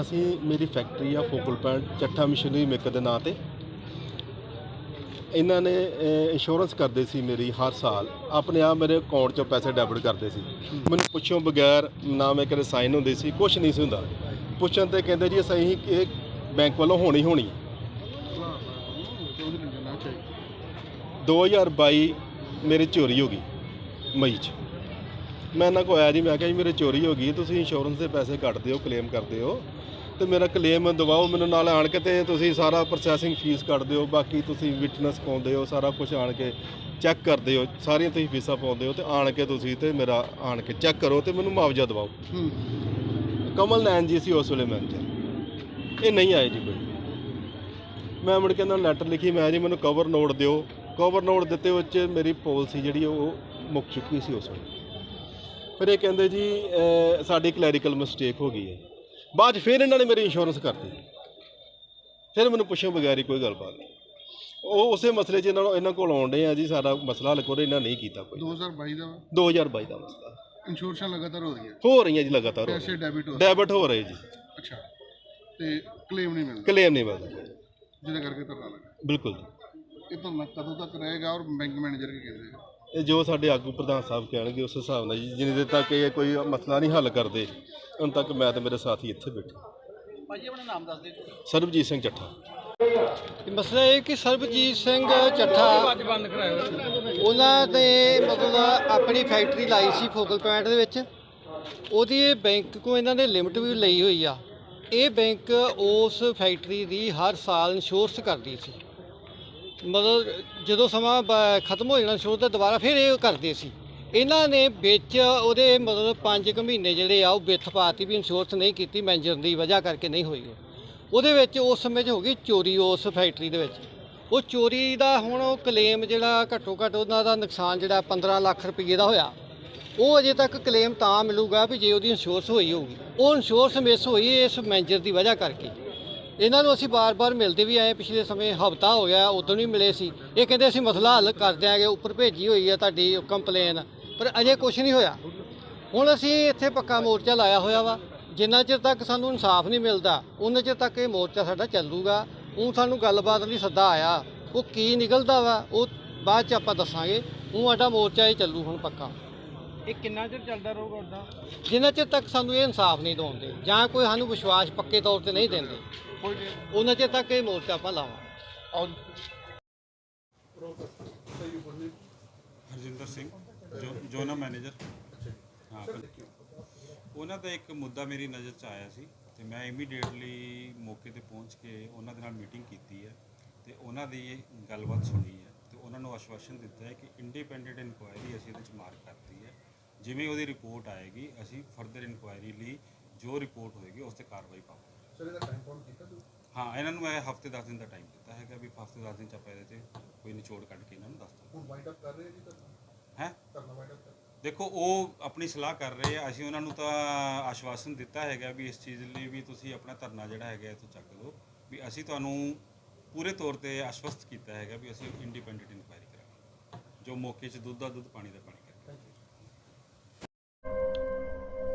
ਅਸੀਂ ਮੇਰੀ ਫੈਕਟਰੀ ਆ focal point Chatha machinery maker ਦੇ ਨਾਂ ਤੇ। ਇਹਨਾਂ ਨੇ ਇੰਸ਼ੋਰੈਂਸ ਕਰਦੇ ਸੀ ਮੇਰੀ ਹਰ ਸਾਲ। ਆਪਣੇ ਆਪ ਮੇਰੇ ਅਕਾਊਂਟ 'ਚੋਂ ਪੈਸੇ ਡੈਬਿਟ ਕਰਦੇ ਸੀ। ਮੈਨੂੰ ਪੁੱਛੋਂ ਬਗੈਰ ਨਾ ਮੈਂ ਕਦੇ ਸਾਈਨ ਹੁੰਦੇ ਸੀ ਕੁਝ ਨਹੀਂ ਸੀ ਹੁੰਦਾ। ਪੁੱਛਣ ਤੇ ਕਹਿੰਦੇ ਜੀ, ਅਸੀਂ ਇਹ ਬੈਂਕ ਵੱਲੋਂ ਹੋਣੀ ਹੋਣੀ। ਹੈ। 2022 ਮੇਰੀ ਚੋਰੀ ਹੋ ਗਈ, ਮਈ 'ਚ। ਮੈਂ ਇਹਨਾਂ ਕੋਲ ਆਇਆ ਜੀ ਮੈਂ ਕਿਹਾ ਜੀ ਮੇਰੇ ਚੋਰੀ ਹੋ ਗਈ ਤੁਸੀਂ ਇੰਸ਼ੋਰੈਂਸ ਦੇ ਪੈਸੇ ਕੱਟਦੇ ਹੋ ਕਲੇਮ ਕਰਦੇ ਹੋ ਤੇ ਮੇਰਾ ਕਲੇਮ ਦਵਾਓ ਮੈਨੂੰ ਨਾਲ ਆਣ ਕੇ ਤੇ ਤੁਸੀਂ ਸਾਰਾ ਪ੍ਰੋਸੈਸਿੰਗ ਫੀਸ ਕੱਟਦੇ ਹੋ ਬਾਕੀ ਤੁਸੀਂ ਵਿਟਨੈਸ ਪਾਉਂਦੇ ਹੋ ਸਾਰਾ ਕੁਝ ਆਣ ਕੇ ਚੈੱਕ ਕਰਦੇ ਹੋ ਸਾਰੀਆਂ ਤੁਸੀਂ ਫੀਸਾਂ ਪਾਉਂਦੇ ਹੋ ਤੇ ਆਣ ਕੇ ਤੁਸੀਂ ਤੇ ਮੇਰਾ ਆਣ ਕੇ ਚੈੱਕ ਕਰੋ ਤੇ ਮੈਨੂੰ ਮੁਆਵਜ਼ਾ ਦਿਵਾਓ। ਕਮਲ ਨੈਨ ਜੀ ਸੀ ਉਸ ਵੇਲੇ ਮੈਨੇਜਰ ਇਹ ਨਹੀਂ ਆਏ ਜੀ ਕੋਈ। ਮੈਂ ਮੁੜ ਕੇ ਇਹਨਾਂ ਨੂੰ ਲੈਟਰ ਲਿਖੀ ਮੈਂ ਜੀ ਮੈਨੂੰ ਕਵਰ ਨੋਟ ਦਿਓ। ਕਵਰ ਨੋਟ ਦਿੱਤੇ ਵਿੱਚ ਮੇਰੀ ਪਾਲਿਸੀ ਜਿਹੜੀ ਉਹ ਮੁੱਕ ਚੁੱਕੀ ਸੀ ਉਸ ਵੇਲੇ। ਫਿਰ ਇਹ ਕਹਿੰਦੇ ਜੀ ਸਾਡੀ ਕਲੈਰੀਕਲ ਮਿਸਟੇਕ ਹੋ ਗਈ ਹੈ। ਬਾਅਦ 'ਚ ਫਿਰ ਇਹਨਾਂ ਨੇ ਮੇਰੀ ਇੰਸ਼ੋਰੈਂਸ ਕਰਤੀ। ਫਿਰ ਮੈਨੂੰ ਪੁੱਛੋ ਬਗੈਰ ਹੀ ਕੋਈ ਗੱਲਬਾਤ ਨਹੀਂ। ਉਹ ਉਸੇ ਮਸਲੇ 'ਚ ਇਹਨਾਂ ਨੂੰ ਇਹਨਾਂ ਕੋਲ ਆਉਂਦੇ ਆ ਜੀ ਸਾਡਾ ਮਸਲਾ ਹੱਲ ਕਰੋ ਇਹਨਾਂ ਨਹੀਂ ਕੀਤਾ ਕੋਈ। 2022 ਦਾ 2022 ਦਾ ਮਸਲਾ। ਇੰਸ਼ੋਰੈਂਸ ਲਗਾਤਾਰ ਹੋ ਰਹੀ ਹੈ? ਰਹੀਆਂ ਜੀ ਲਗਾਤਾਰ ਪੈਸੇ ਡੈਬਿਟ ਹੋ ਰਹੇ। ਡੈਬਿਟ ਹੋ ਰਹੇ ਜੀ। ਅੱਛਾ। ਤੇ ਕਲੇਮ ਨਹੀਂ ਮਿਲਦਾ? ਕਲੇਮ ਨਹੀਂ ਮਿਲਦਾ। ਜਿਹਦੇ ਕਰਕੇ ਧਰਨਾ ਲੱਗਾ। ਬਿਲਕੁਲ ਜੀ। ਇਹ ਧਰਨਾ ਕਦੋਂ ਤੱਕ ਰਹੇਗਾ ਔਰ ਬੈਂਕ ਮੈਨੇਜਰ ਕੀ ਕਹਿੰਦੇ ਆ? ਇਹ ਜੋ ਸਾਡੇ ਆਗੂ ਪ੍ਰਧਾਨ ਸਾਹਿਬ ਕਹਿਣਗੇ ਉਸ ਹਿਸਾਬ ਨਾਲ ਜੀ ਜਿੰਨੇ ਦੇਰ ਤੱਕ ਇਹ ਕੋਈ ਮਸਲਾ ਨਹੀਂ ਹੱਲ ਕਰਦੇ ਉਨ ਤੱਕ ਮੈਂ ਤੇ ਮੇਰੇ ਸਾਥੀ ਇੱਥੇ ਬੈਠੇ। ਭਾਜੀ ਆਪਣਾ ਨਾਮ ਦੱਸ ਦਿਓ ਸਰਬਜੀਤ ਸਿੰਘ ਚੱਠਾ। ਇਹ ਮਸਲਾ ਇਹ ਕਿ ਸਰਬਜੀਤ ਸਿੰਘ ਚੱਠਾ ਬੰਦ ਉਹਨਾਂ ਨੇ ਮਤਲਬ ਆਪਣੀ ਫੈਕਟਰੀ ਲਾਈ ਸੀ ਫੋਕਲ ਪੁਆਇੰਟ ਦੇ ਵਿੱਚ। ਉਹਦੀ ਇਹ ਬੈਂਕ ਕੋ ਇਹਨਾਂ ਨੇ ਲਿਮਟ ਵੀ ਲਈ ਹੋਈ ਆ। ਇਹ ਬੈਂਕ ਉਸ ਫੈਕਟਰੀ ਦੀ ਹਰ ਸਾਲ ਇੰਸ਼ੋਰੈਂਸ ਕਰਦੀ ਸੀ। ਮਤਲਬ ਜਦੋਂ ਸਮਾਂ ਬ- ਖਤਮ ਹੋ ਜਾਣਾ ਇੰਸ਼ੋਰੈਂਸ ਤਾਂ ਦੁਬਾਰਾ ਫਿਰ ਇਹ ਕਰਦੇ ਸੀ। ਇਹਨਾਂ ਨੇ ਵਿੱਚ ਉਹਦੇ ਮਤਲਬ 5 ਕੁ ਮਹੀਨੇ ਜਿਹੜੇ ਆ ਉਹ ਵਿੱਥ ਪਾਤੀ ਵੀ ਇੰਸ਼ੋਰੈਂਸ ਨਹੀਂ ਕੀਤੀ ਮੈਨੇਜਰ ਦੀ ਵਜ੍ਹਾ ਕਰਕੇ ਨਹੀਂ ਹੋਈ ਉਹ। ਉਹਦੇ ਵਿੱਚ ਉਸ ਸਮੇਂ 'ਚ ਹੋ ਗਈ ਚੋਰੀ ਉਸ ਫੈਕਟਰੀ ਦੇ ਵਿੱਚ। ਉਹ ਚੋਰੀ ਦਾ ਹੁਣ ਉਹ ਕਲੇਮ ਜਿਹੜਾ ਘੱਟੋ ਘੱਟ ਉਹਨਾਂ ਦਾ ਨੁਕਸਾਨ ਜਿਹੜਾ 15 ਲੱਖ ਰੁਪਏ ਦਾ ਹੋਇਆ, ਉਹ ਅਜੇ ਤੱਕ ਕਲੇਮ ਤਾਂ ਮਿਲੂਗਾ ਵੀ ਜੇ ਉਹਦੀ ਇੰਸ਼ੋਰੈਂਸ ਹੋਈ ਹੋਊਗੀ। ਉਹ ਇੰਸ਼ੋਰੈਂਸ ਮਿਸ ਹੋਈ ਇਸ ਮੈਨੇਜਰ ਦੀ ਵਜ੍ਹਾ ਕਰਕੇ। ਇਹਨਾਂ ਨੂੰ ਅਸੀਂ ਬਾਰ-ਬਾਰ ਮਿਲਦੇ ਵੀ ਆਏ, ਪਿਛਲੇ ਸਮੇਂ ਹਫਤਾ ਹੋ ਗਿਆ, ਉਦੋਂ ਵੀ ਮਿਲੇ ਸੀ। ਇਹ ਕਹਿੰਦੇ ਅਸੀਂ ਮਸਲਾ ਹੱਲ ਕਰ ਦਿਆਂਗੇ, ਉੱਪਰ ਭੇਜੀ ਹੋਈ ਹੈ ਤੁਹਾਡੀ ਕੰਪਲੇਨ ਪਰ ਅਜੇ ਕੁਝ ਨਹੀਂ ਹੋਇਆ। ਹੁਣ ਅਸੀਂ ਇੱਥੇ ਪੱਕਾ ਮੋਰਚਾ ਲਾਇਆ ਹੋਇਆ ਵਾ। ਜਿੰਨਾ ਚਿਰ ਤੱਕ ਸਾਨੂੰ ਇਨਸਾਫ ਨਹੀਂ ਮਿਲਦਾ ਉਹਨਾਂ ਚਿਰ ਤੱਕ ਇਹ ਮੋਰਚਾ ਸਾਡਾ ਚੱਲੂਗਾ। ਉਹ ਸਾਨੂੰ ਗੱਲਬਾਤ ਲਈ ਸੱਦਾ ਆਇਆ। ਉਹ ਕੀ ਨਿਕਲਦਾ ਵਾ, ਉਹ ਬਾਅਦ ਚ ਆਪਾਂ ਦੱਸਾਂਗੇ। ਉਹ ਸਾਡਾ ਮੋਰਚਾ ਇਹ ਚੱਲੂ ਹੁਣ ਪੱਕਾ। ਇਹ ਕਿੰਨਾ ਚਿਰ ਚੱਲਦਾ ਰਹੂਗਾ ਉਦਾਂ? ਜਿੰਨਾ ਚਿਰ ਤੱਕ ਸਾਨੂੰ ਇਹ ਇਨਸਾਫ ਨਹੀਂ ਦਵਾਉਂਦੇ ਜਾਂ ਕੋਈ ਸਾਨੂੰ ਵਿਸ਼ਵਾਸ ਪੱਕੇ ਤੌਰ ਤੇ ਨਹੀਂ ਦਿੰਦੇ ਉਹਨਾਂ ਚਿਰ ਤੱਕ ਇਹ ਮੋਰਚਾ ਆਪਾਂ ਲਾਵਾਂ ਹਰਜਿੰਦਰ ਸਿੰਘ ਜੋ ਜੋਨਾ ਮੈਨੇਜਰ। ਹਾਂ ਉਹਨਾਂ ਦਾ ਇੱਕ ਮੁੱਦਾ ਮੇਰੀ ਨਜ਼ਰ 'ਚ ਆਇਆ ਸੀ ਤੇ ਮੈਂ ਇਮੀਡੀਏਟਲੀ ਮੌਕੇ ਤੇ ਪਹੁੰਚ ਕੇ ਉਹਨਾਂ ਦੇ ਨਾਲ ਮੀਟਿੰਗ ਕੀਤੀ ਹੈ ਤੇ ਉਹਨਾਂ ਦੀ ਇਹ ਗੱਲਬਾਤ ਸੁਣੀ ਹੈ ਤੇ ਉਹਨਾਂ ਨੂੰ ਆਸ਼ਵਾਸਨ ਦਿੱਤਾ ਹੈ ਕਿ ਇੰਡੀਪੈਂਡੈਂਟ ਇਨਕੁਆਇਰੀ ਅਸੀਂ ਇਹਦੇ 'ਚ ਮਾਰਕ ਕਰਤੀ ਹੈ। ਜਿਵੇਂ ਉਹਦੀ ਰਿਪੋਰਟ ਆਏਗੀ ਅਸੀਂ ਫਰਦਰ ਇਨਕੁਆਇਰੀ ਲਈ ਜੋ ਰਿਪੋਰਟ ਹੋਏਗੀ ਉਸ ਤੇ ਕਾਰਵਾਈ ਪਾਵਾਂਗੇ। ਸਰ ਇਹਦਾ ਟਾਈਮ ਕੌਣ ਕੀਤਾ ਤੁਸੀਂ? ਹਾਂ ਇਹਨਾਂ ਨੂੰ ਮੈਂ ਹਫ਼ਤੇ 10 ਦਿਨ ਦਾ ਟਾਈਮ ਦਿੱਤਾ ਹੈਗਾ ਵੀ ਹਫ਼ਤੇ 10 ਦਿਨ ਚ ਆਪਾਂ ਇਹਦੇ ਤੇ ਕੋਈ ਨਿਚੋੜ ਕੱਢ ਕੇ ਇਹਨਾਂ ਨੂੰ ਦੱਸ ਦਾਂਗੇ। ਹੁਣ ਵਾਈਂਡ ਅਪ ਕਰ ਰਹੇ ਜੀ ਧਰਨਾ? ਹੈ? ਧਰਨਾ ਵਾਈਂਡ ਅਪ ਦੇਖੋ ਉਹ ਆਪਣੀ ਸਲਾਹ ਕਰ ਰਹੇ ਆ ਅਸੀਂ ਉਹਨਾਂ ਨੂੰ ਤਾਂ ਆਸ਼ਵਾਸਨ ਦਿੱਤਾ ਹੈਗਾ ਵੀ ਇਸ ਚੀਜ਼ ਲਈ ਵੀ ਤੁਸੀਂ ਆਪਣਾ ਧਰਨਾ ਜਿਹੜਾ ਹੈਗਾ ਇੱਥੋਂ ਚੱਕ ਲਓ ਵੀ ਅਸੀਂ ਤੁਹਾਨੂੰ ਪੂਰੇ ਤੌਰ ਤੇ ਆਸ਼ਵਸਤ ਕੀਤਾ ਹੈਗਾ ਵੀ ਅਸੀਂ ਇੰਡੀਪੈਂਡੈਂਟ ਇਨਕੁਆਇਰੀ ਕਰਾਂਗੇ ਜੋ ਮੌਕੇ 'ਚ ਦੁੱਧ ਦਾ ਦੁੱਧ ਪਾਣੀ ਦਾ ਪਾਣੀ।